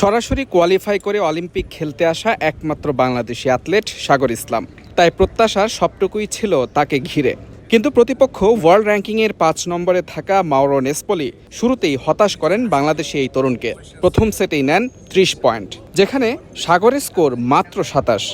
সরাসরি কোয়ালিফাই করে অলিম্পিক খেলতে আসা একমাত্র বাংলাদেশি অ্যাথলেট সাগর ইসলাম। তাই প্রত্যাশার সবটুকুই ছিল তাকে ঘিরে। কিন্তু প্রতিপক্ষ ওয়ার্ল্ড র্যাঙ্কিংয়ের পাঁচ নম্বরে থাকা মাওরো নেসপলি শুরুতেই হতাশ করেন বাংলাদেশি এই তরুণকে। প্রথম সেটেই নেন ত্রিশ পয়েন্ট, যেখানে সাগরের স্কোর মাত্র সাতাশ।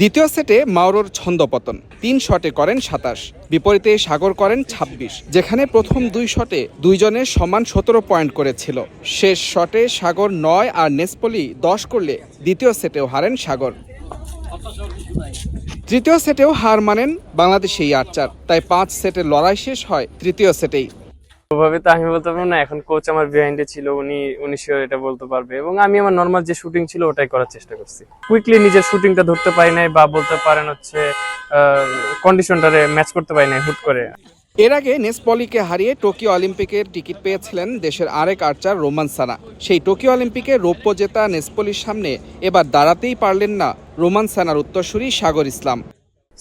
দ্বিতীয় সেটে মাওরোর ছন্দপতন। তিন শটে করেন সাতাশ, বিপরীতে সাগর করেন ২৬ যেখানে প্রথম দুই শটে দুইজনের সমান সতেরো পয়েন্ট করেছিল। শেষ শটে সাগর নয় আর নেসপলি দশ করলে দ্বিতীয় সেটেও হারেন সাগর। তৃতীয় সেটেও হার মানেন বাংলাদেশ আর্চার তাই পাঁচ সেটের লড়াই শেষ হয় তৃতীয় সেটেই। ওভাবে তো আমি বলতে পারব না, এখন কোচ আমার বিহাইন্ডে ছিল, উনি উনি শিওর এটা বলতে পারবে। এবং আমি আমার নর্মাল যে শুটিং ছিল, ওটাই করার চেষ্টা করছি। কুইকলি নিজের শুটিংটা ধরতে পারি নাই বা বলতে পারেন হচ্ছে কন্ডিশনটারে ম্যাচ করতে পারি নাই হুট করে। এর আগে নেসপলিকে হারিয়ে টোকিও অলিম্পিকের টিকিট পেয়েছিলেন দেশের আরেক আর্চার রোমান সানা। সেই টোকিও অলিম্পিকে রৌপ্য জেতা নেসপলির সামনে এবার দাঁড়াতেই পারলেন না রোমান সানার উত্তরসূরি সাগর ইসলাম।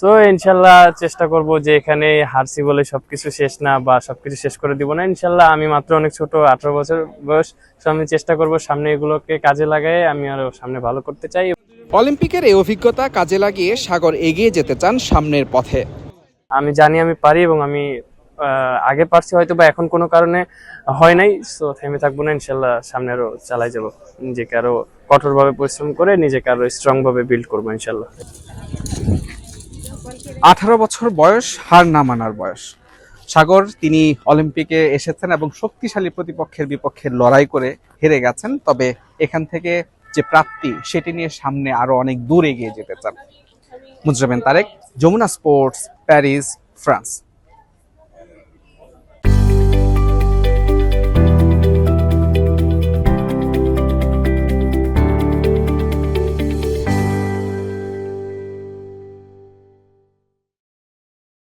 তো ইনশাল্লাহ চেষ্টা করব যে এখানে হারছি বলে সবকিছু শেষ না বা সবকিছু শেষ করে দিব না। ইনশাল্লাহ আমি মাত্র অনেক ছোট আঠারো বছর বয়স তো আমি চেষ্টা করব সামনে এগুলোকে কাজে লাগাই আমি আরও সামনে ভালো করতে চাই। অলিম্পিকের এই অভিজ্ঞতা কাজে লাগিয়ে সাগর এগিয়ে যেতে চান সামনের পথে। আমি জানি আমি পারি এবং আমি আহ, আগে পারছি হয়তো বা এখন কোনো কারণে হয় নাই। সো থেমে থাকব না ইনশাল্লাহ সামনে আরও চালাই যাব। নিজেকে আরও কঠোরভাবে পরিশ্রম করে নিজেকে আরও স্ট্রংভাবে বিল্ড করব ইনশাল্লাহ। আঠারো বছর বয়স হার না মানার বয়স। সাগর, তিনি অলিম্পিকে এসেছেন এবং শক্তিশালী প্রতিপক্ষের বিপক্ষে লড়াই করে হেরে গেছেন, তবে এখান থেকে যে প্রাপ্তি, সেটি নিয়ে সামনে আরও অনেক দূর এগিয়ে যেতে চান। Mujraben Tarek, Jamuna sports, Paris, France.